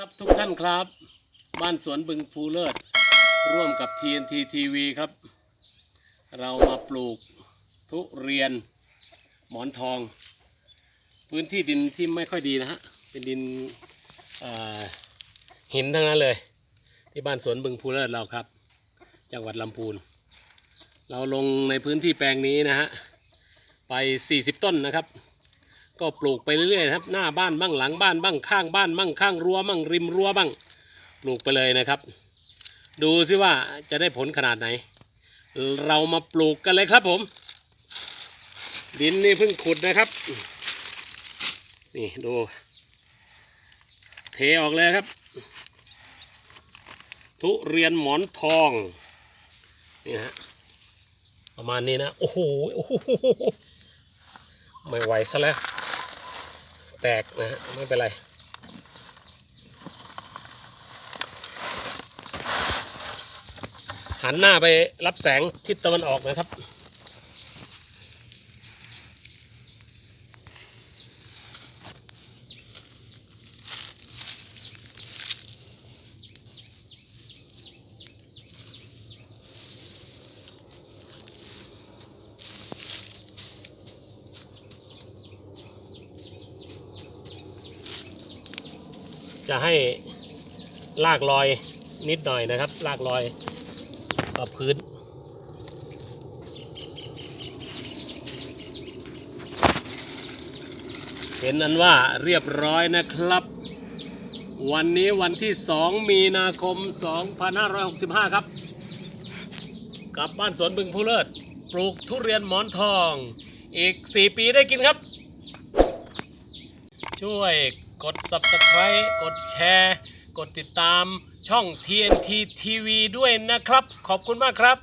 ครับทุกท่านครับ บ้านสวนบึงภูเลิศ ร่วมกับ TNT TV ครับ เรามาปลูกทุเรียนหมอนทอง พื้นที่ดินที่ไม่ค่อยดีนะฮะ เป็นดินหินทั้งนั้นเลย ที่บ้านสวนบึงภูเลิศเราครับ จังหวัดลำพูน เราลงในพื้นที่แปลงนี้นะฮะ ไป 40 ต้นนะครับ ก็ปลูกไปเรื่อยๆนะครับ หน้าบ้านบ้างหลังบ้านบ้างข้างบ้านบ้างข้างรั้วบ้างริมรั้วบ้าง ปลูกไปเลยนะครับ ดูซิว่าจะได้ผลขนาดไหน เรามาปลูกกันเลยครับผม ดินนี่เพิ่งขุดนะครับ นี่ดู เทออกเลยครับ ทุเรียนหมอนทอง นี่ฮะประมาณนี้นะ โอ้โหโอ้โหไม่ไหวซะแล้ว ตกนะฮะไม่เป็นไรหันหน้าไปรับแสงทิศตะวันออกนะครับ จะให้ลากลอยนิดหน่อยนะครับ ลากลอยกับพื้น เห็นนั้นว่าเรียบร้อยนะครับ วันนี้วันที่ 2 มีนาคม 2565 ครับกลับบ้านสวนบึงผู้เลิศ ปลูกทุเรียนหมอนทอง อีก 4 ปีได้กินครับ ช่วย กด subscribe กดแชร์ กดติดตามช่อง TNT TV ด้วยนะครับ ขอบคุณมากครับ